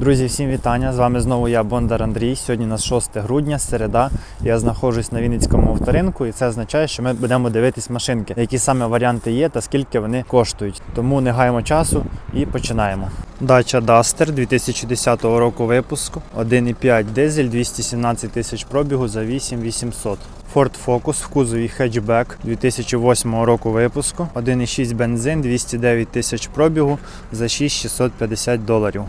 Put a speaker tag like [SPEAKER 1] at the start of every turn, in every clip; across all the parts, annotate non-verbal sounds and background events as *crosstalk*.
[SPEAKER 1] Друзі, всім вітання! З вами знову я, Бондар Андрій. Сьогодні у нас 6 грудня, середа. Я знаходжусь на Вінницькому авторинку, і це означає, що ми будемо дивитись машинки, які саме варіанти є та скільки вони коштують. Тому не гаємо часу і починаємо. Дача Duster 2010 року випуску, 1,5 дизель, 217 тисяч пробігу за 8800. Ford Focus в кузові хетчбек 2008 року випуску, 1,6 бензин, 209 тисяч пробігу за 6650 доларів.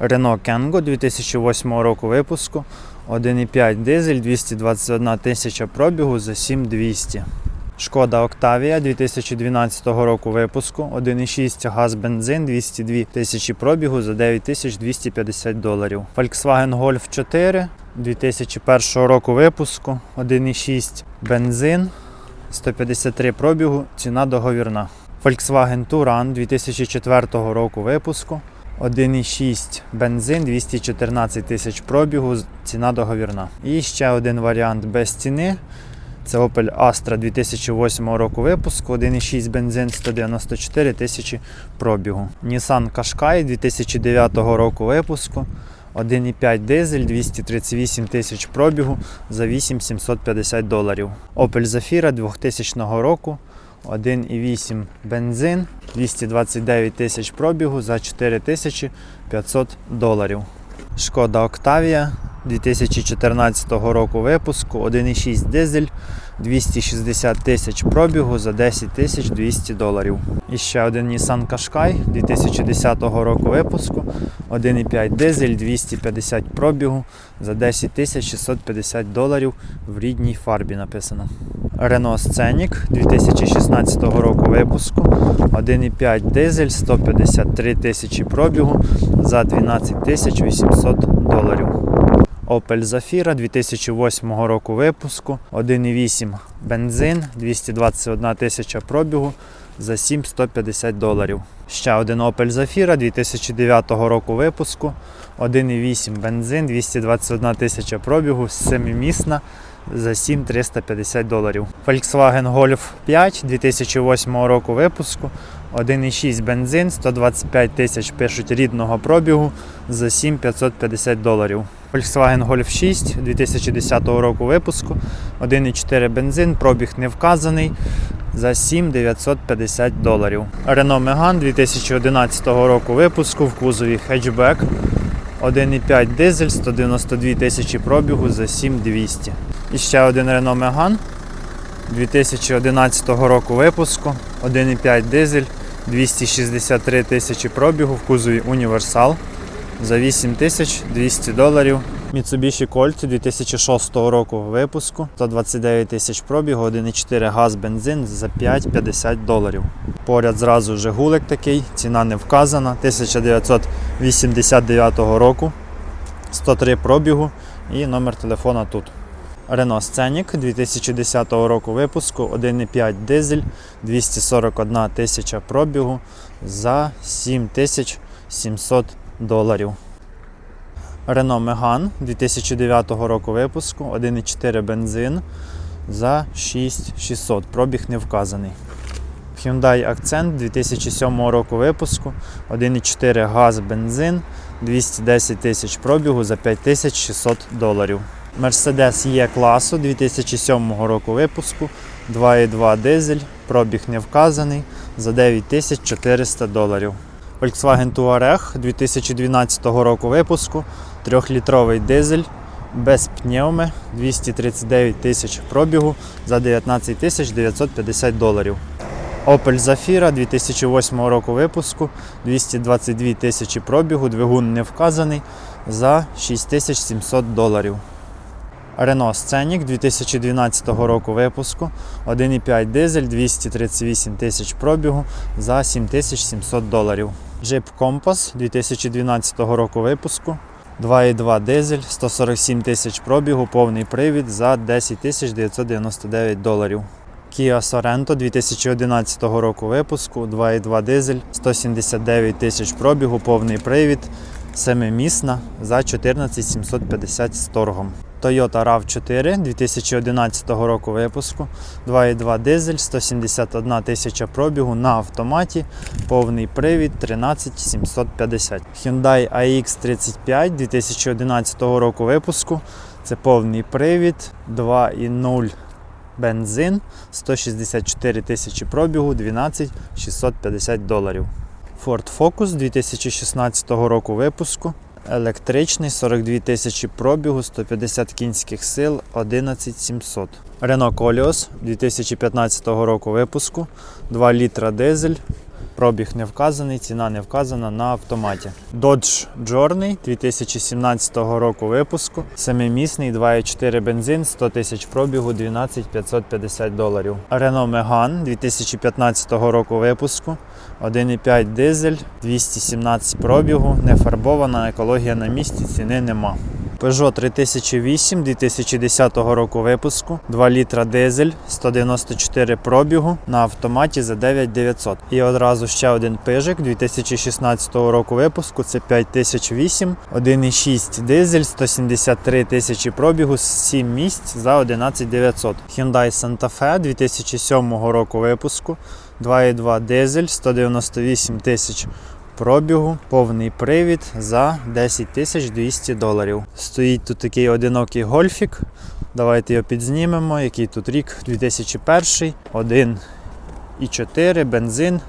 [SPEAKER 1] Renault Kangoo 2008 року випуску, 1,5 дизель, 221 тисяча пробігу за 7200. Шкода Octavia 2012 року випуску, 1,6 газ бензин, 202 тисячі пробігу за 9250 доларів. Volkswagen Golf 4 2001 року випуску, 1,6 бензин, 153 пробігу, ціна договірна. Volkswagen Touran 2004 року випуску, 1,6 бензин, 214 тисяч пробігу, ціна договірна. І ще один варіант без ціни. Це Opel Astra 2008 року випуску, 1,6 бензин, 194 тисячі пробігу. Nissan Qashqai 2009 року випуску, 1,5 дизель, 238 тисяч пробігу за 8750 доларів. Opel Zafira 2000 року, 1,8 бензин, 229 тисяч пробігу за 4500 доларів. Шкода Октавія 2014 року випуску, 1,6 дизель, 260 тисяч пробігу за 10 тисяч 200 доларів. І ще один Nissan Qashqai 2010 року випуску, 1,5 дизель, 250 пробігу за 10 тисяч 650 доларів в рідній фарбі написано. Renault Scenic 2016 року випуску, 1,5 дизель, 153 тисячі пробігу за 12 тисяч 800 доларів. Opel Zafira 2008 року випуску, 1,8 бензин, 221 тисяча пробігу за 7150 доларів. Ще один Opel Zafira 2009 року випуску, 1,8 бензин, 221 тисяча пробігу, 7-місна за 7350 доларів. Volkswagen Golf 5 2008 року випуску, 1,6 бензин, 125 тисяч пишуть рідного пробігу за 7550 доларів. Volkswagen Golf 6 2010 року випуску, 1,4 бензин, пробіг не вказаний за 7950 доларів. Renault Megane 2011 року випуску в кузові хетчбек, 1,5 дизель, 192 тисячі пробігу за 7200. І ще один Renault Megane 2011 року випуску, 1,5 дизель, 263 тисячі пробігу в кузові Універсал за 8200 доларів. Mitsubishi Colt 2006 року випуску, 129 тисяч пробігу, 1,4 газ бензин за 5,50 доларів. Поряд зразу Жигулик такий, ціна не вказана, 1989 року, 103 пробігу і номер телефона тут. Renault Scenic 2010 року випуску, 1,5 дизель, 241 тисяча пробігу за 7700 доларів. Renault Megane 2009 року випуску, 1,4 бензин за 6600. Пробіг не вказаний. Hyundai Accent 2007 року випуску, 1,4 газ бензин, 210 тисяч пробігу за 5600 доларів. Mercedes E класу 2007 року випуску, 2,2 дизель, пробіг не вказаний за 9400 доларів. Volkswagen Touareg 2012 року випуску, 3-літровий дизель без пневми, 239 тисяч пробігу за 19 тисяч 950 доларів. Opel Zafira 2008 року випуску, 222 тисячі пробігу, двигун не вказаний за 6700 доларів. Renault Scenic 2012 року випуску, 1,5 дизель, 238 тисяч пробігу за 7700 доларів. Jeep Compass 2012 року випуску, 2,2 дизель, 147 тисяч пробігу, повний привід за 10 999 доларів. Kia Sorento 2011 року випуску, 2,2 дизель, 179 тисяч пробігу, повний привід, семимісна за 14 750 з торгом. Toyota RAV4 2011 року випуску, 2.2 дизель, 171 тисяча пробігу на автоматі, повний привід 13750. Hyundai AX35 2011 року випуску. Це повний привід 2.0 бензин, 164 тисячі пробігу, 12 650 доларів. Ford Focus 2016 року випуску. Електричний 42 тисячі пробігу, 150 кінських сил, 11700. Renault Коліос 2015 року випуску, 2 літра дизель, пробіг не вказаний, ціна не вказана на автоматі. Dodge Journey 2017 року випуску, семимісний 2,4 бензин, 100 тисяч пробігу, 12 550 доларів. Renault Megane 2015 року випуску, 1,5 дизель, 217 пробігу, не фарбована, екологія на місці, ціни нема. Peugeot 3008 2010 року випуску, 2 літра дизель, 194 пробігу на автоматі за 9900. І одразу ще один пижик 2016 року випуску, це 5008, 1,6 дизель, 173 тисячі пробігу, 7 місць за 11900. Hyundai Santa Fe 2007 року випуску, 2,2 дизель, 198 тисяч пробігу, повний привід за 10 тисяч 200 доларів. Стоїть тут такий одинокий гольфік. Давайте його підзнімемо. Який тут рік? 2001, 1,4 бензин,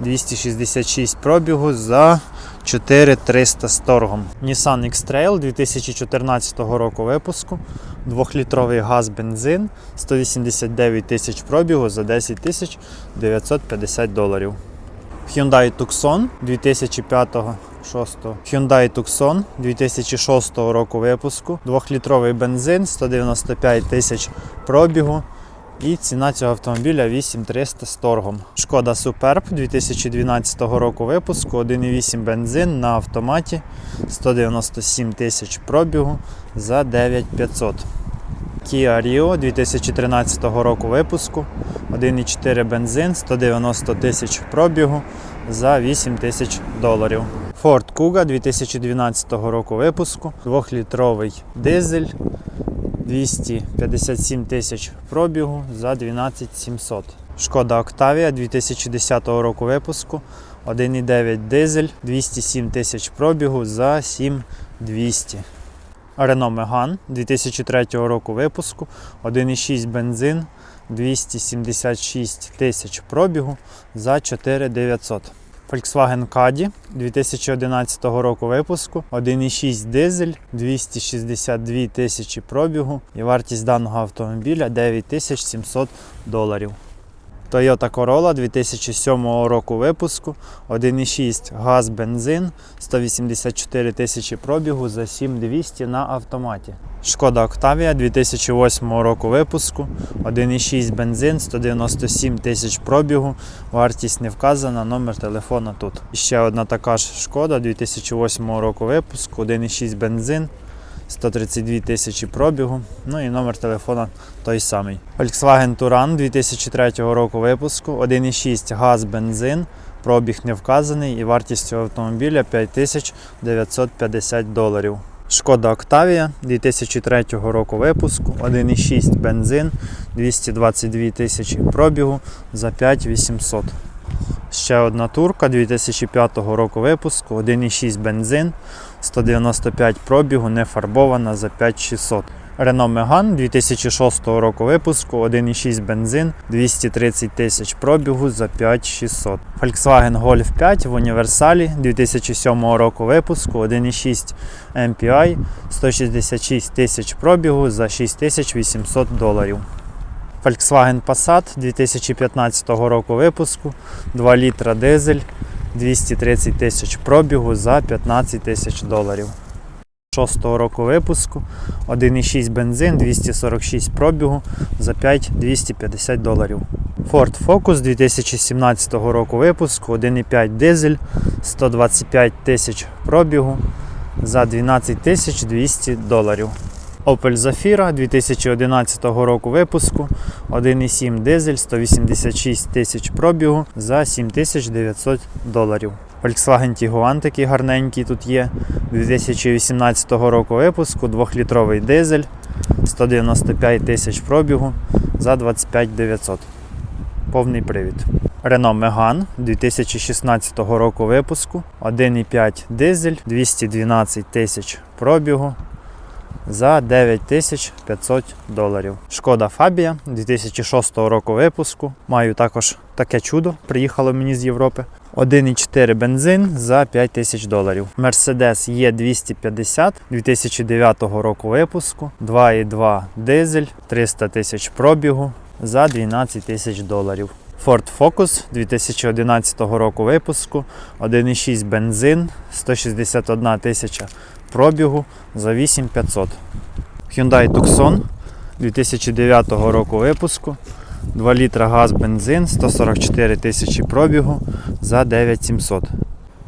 [SPEAKER 1] 266 пробігу за 4300 з торгом. Nissan X-Trail 2014 року випуску. 2-літровий газ бензин, 189 тисяч пробігу за 10 тисяч 950 доларів. Hyundai Tucson 2005 6 Hyundai Tucson 2006 року випуску, 2-літровий бензин, 195 тисяч пробігу. І ціна цього автомобіля 8300 з торгом. Шкода Superb 2012 року випуску, 1,8 бензин на автоматі, 197 тисяч пробігу за 9500. Kia Rio 2013 року випуску, 1,4 бензин, 190 тисяч пробігу за 8 тисяч доларів. Ford Kuga 2012 року випуску, 2-літровий дизель, 257 тисяч пробігу за 12 700. Шкода Octavia 2010 року випуску, 1,9 дизель, 207 тисяч пробігу за 7200. Renault Megane 2003 року випуску, 1,6 бензин, 276 тисяч пробігу за 4900. Volkswagen Caddy 2011 року випуску, 1,6 дизель, 262 тисячі пробігу і вартість даного автомобіля 9700 доларів. Toyota Corolla 2007 року випуску, 1,6 газ бензин, 184 тисячі пробігу за 7200 на автоматі. Шкода Octavia 2008 року випуску, 1,6 бензин, 197 тисяч пробігу, вартість не вказана, номер телефона тут. І ще одна така ж шкода 2008 року випуску, 1,6 бензин, 132 тисячі пробігу, ну і номер телефона той самий. Volkswagen Touran 2003 року випуску, 1,6 газ бензин, пробіг не вказаний і вартість цього автомобіля 5950 доларів. Шкода Octavia 2003 року випуску, 1,6 бензин, 222 тисячі пробігу за 5800. Ще одна турка 2005 року випуску, 1,6 бензин, 195 пробігу, не фарбована за 5600. Renault Megane 2006 року випуску, 1,6 бензин, 230 тисяч пробігу за 5600. Volkswagen Golf 5 в універсалі 2007 року випуску, 1,6 MPI, 166 тисяч пробігу за 6800 доларів. Volkswagen Passat 2015 року випуску, 2 літра дизель, 230 тисяч пробігу за 15 тисяч доларів. 6 року випуску, 1,6 бензин, 246 пробігу за 5250 доларів. Ford Focus 2017 року випуску, 1,5 дизель, 125 тисяч пробігу за 12 тисяч 200 доларів. Opel Zafira 2011 року випуску, 1,7 дизель, 186 тисяч пробігу за 7900 доларів. Volkswagen Tiguan такий гарненький тут є. 2018 року випуску, 2-літровий дизель, 195 тисяч пробігу за 25 900. Повний привід. Renault Megane 2016 року випуску. 1,5 дизель, 212 тисяч пробігу за 9500 доларів. Шкода Фабія 2006 року випуску. Маю також таке чудо, приїхало мені з Європи. 1,4 бензин за 5000 доларів. Mercedes E250 2009 року випуску. 2,2 дизель, 300 тисяч пробігу за 12 тисяч доларів. Ford Focus 2011 року випуску. 1,6 бензин, 161 тисяча пробігу за 8500. Hyundai Tucson 2009 року випуску. 2 літра газ бензин, 144 тисячі пробігу за 9700.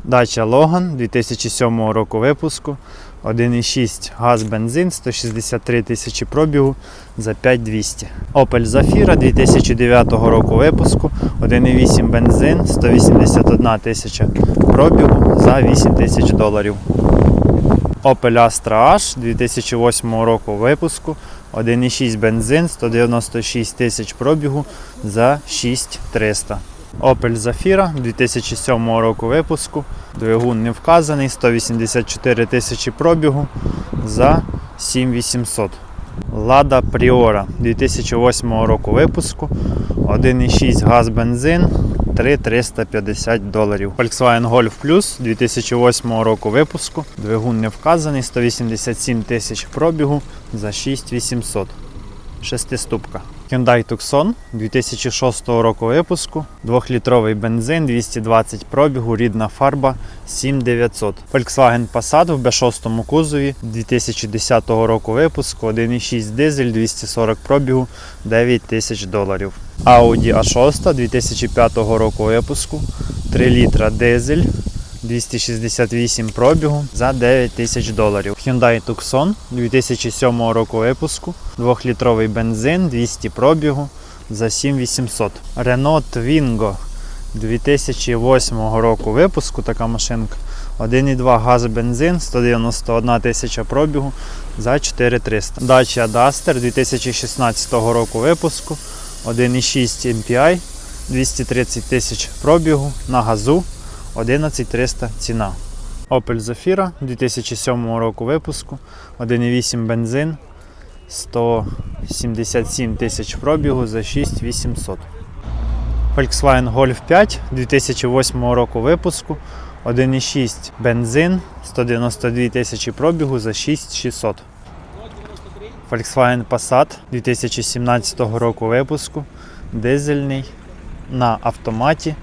[SPEAKER 1] Дача Logan 2007 року випуску. 1,6 газ бензин, 163 тисячі пробігу за 5200. Opel Zafira 2009 року випуску. 1,8 бензин, 181 тисяча пробігу за 8 тисяч доларів. Opel Astra H 2008 року випуску. 1,6 бензин, 196 тисяч пробігу за 6300. Opel Zafira 2007 року випуску. Двигун не вказаний, 184 тисячі пробігу за 7800. Lada Priora 2008 року випуску. 1,6 газ бензин 3350 доларів. Volkswagen Golf Plus 2008 року випуску. Двигун не вказаний, 187 тисяч пробігу за 6800. Шестиступка. Hyundai Tucson 2006 року випуску. 2-літровий бензин, 220 пробігу, рідна фарба 7900. Volkswagen Passat в B6 кузові 2010 року випуску. 1,6 дизель, 240 пробігу, 9000 доларів. Audi A6 2005 року випуску. 3 літра дизель. 268 пробігу за 9 тисяч доларів. Hyundai Tucson 2007 року випуску. 2-літровий бензин, 200 пробігу за 7800. Renault Twingo 2008 року випуску така машинка. 1,2 газ бензин, 191 тисяча пробігу за 4300. Dacia Duster 2016 року випуску. 1,6 MPI, 230 тисяч пробігу на газу. 11300 ціна. Opel Zafira 2007 року випуску. 1,8 бензин, 177 тисяч пробігу за 6800. Volkswagen Golf 5 2008 року випуску. 1,6 бензин, 192 тисячі пробігу за 6600. Volkswagen Passat 2017 року випуску. Дизельний на автоматі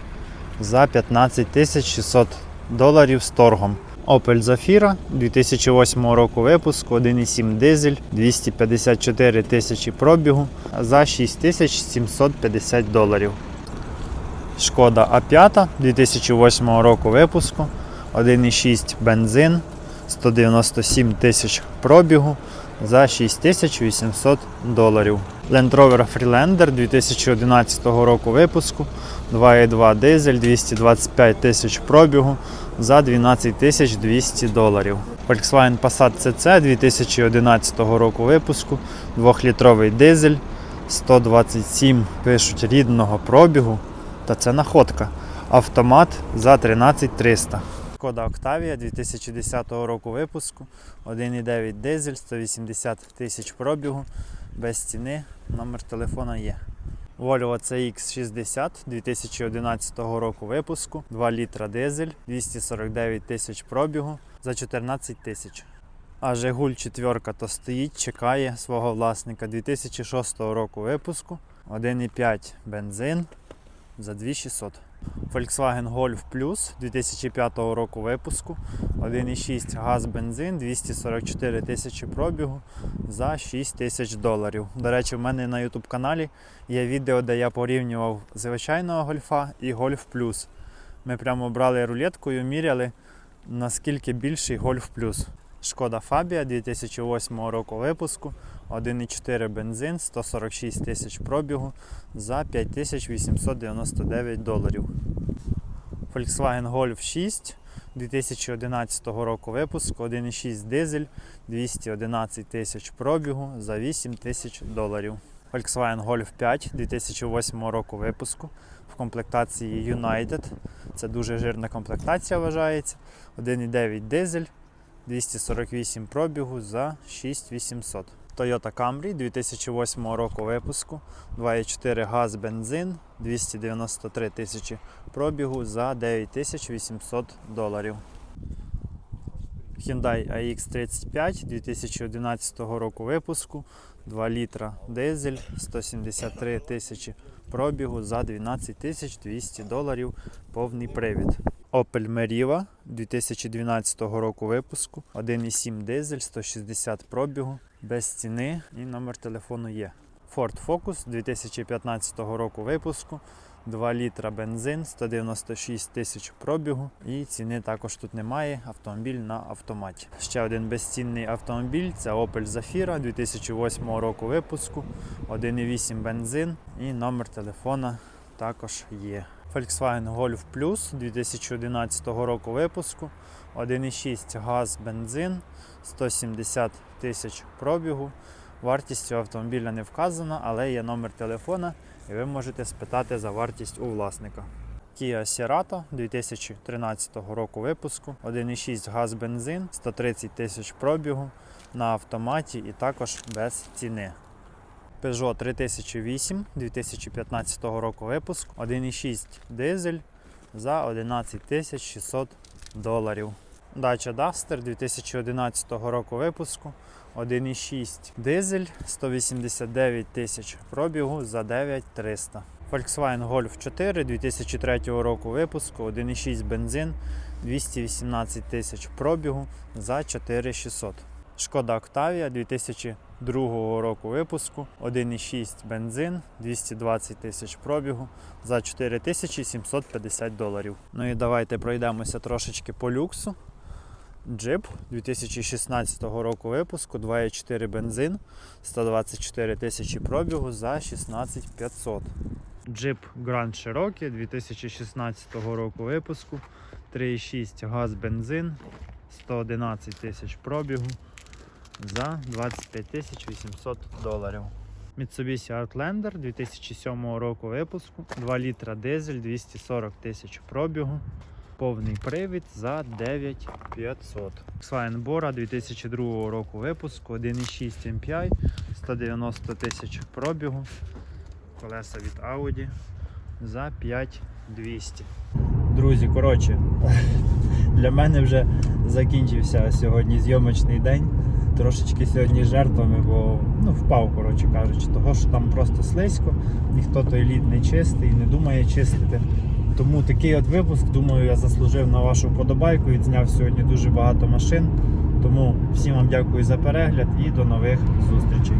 [SPEAKER 1] за 15 600 доларів з торгом. Opel Zafira 2008 року випуску, 1,7 дизель, 254 тисячі пробігу за 6750 доларів. Шкода А5 2008 року випуску, 1,6 бензин, 197 тисяч пробігу за 6800 доларів. Land Rover Freelander 2011 року випуску, 2,2 дизель, 225 тисяч пробігу за 12 тисяч 200 доларів. Volkswagen Passat CC 2011 року випуску, 2-літровий дизель, 127 пишуть рідного пробігу. Та це находка. Автомат за 13300. Шкода Octavia 2010 року випуску, 1,9 дизель, 180 тисяч пробігу, без ціни, номер телефона є. Volvo CX60 2011 року випуску, 2 літра дизель, 249 тисяч пробігу за 14 тисяч. А Жигуль 4 то стоїть, чекає свого власника 2006 року випуску, 1,5 бензин за 2600. Volkswagen Golf Plus 2005 року випуску, 1,6 газ бензин, 244 тисячі пробігу за 6 тисяч доларів. До речі, в мене на YouTube каналі є відео, де я порівнював звичайного гольфа і Golf Plus. Ми прямо брали рулеткою, міряли наскільки більший Golf Plus. Шкода Фабія 2008 року випуску, 1,4 бензин, 146 тисяч пробігу за 5899 доларів. Volkswagen Golf 6 2011 року випуску, 1,6 дизель, 211 тисяч пробігу за 8 тисяч доларів. Volkswagen Golf 5 2008 року випуску в комплектації United. Це дуже жирна комплектація вважається. 1,9 дизель, 248 пробігу за 6800. Toyota Camry 2008 року випуску, 2,4 газ бензин, 293 тисячі пробігу за 9800 доларів. Hyundai AX35 2011 року випуску, 2 літра дизель, 173 тисячі пробігу за 12 200 доларів повний привід. Opel Meriva 2012 року випуску, 1,7 дизель, 160 пробігу, без ціни і номер телефону є. Ford Focus 2015 року випуску, 2 літра бензин, 196 тисяч пробігу і ціни також тут немає. Автомобіль на автоматі. Ще один безцінний автомобіль це Opel Zafira 2008 року випуску, 1,8 бензин і номер телефона також є. Volkswagen Golf Plus 2011 року випуску, 1,6 газ бензин, 170 тисяч пробігу. Вартість цього автомобіля не вказана, але є номер телефона, і ви можете спитати за вартість у власника. Kia Cerato 2013 року випуску, 1,6 газ бензин, 130 тисяч пробігу на автоматі і також без ціни. Peugeot 3008 2015 року випуску, 1,6 дизель за 11 600 доларів. Dacia Duster 2011 року випуску, 1,6 дизель, 189 тисяч пробігу за 9300. Volkswagen Golf 4 2003 року випуску, 1,6 бензин, 218 тисяч пробігу за 4600. Шкода Octavia 2002 року випуску, 1,6 бензин, 220 тисяч пробігу за 4750 доларів. Ну і давайте пройдемося трошечки по люксу. Джип 2016 року випуску, 2,4 бензин, 124 тисячі пробігу за 16500. Джип Grand Cherokee 2016 року випуску, 3,6 газ бензин, 111 тисяч пробігу за 25 800 доларів. Mitsubishi Outlander 2007 року випуску, 2 літра дизель, 240 тисяч пробігу, повний привід за 9500. Volkswagen Bora 2002 року випуску, 1,6 MPI, 190 тисяч пробігу, колеса від Audi за 5200. Друзі, коротше, *laughs* для мене вже закінчився сьогодні зйомочний день. Трошечки сьогодні жертвами, бо ну, впав, коротше кажучи, того що там просто слизько, ніхто той лід не чистий, не думає чистити. Тому такий от випуск, думаю, я заслужив на вашу вподобайку. зняв сьогодні дуже багато машин. Тому всім вам дякую за перегляд і до нових зустрічей.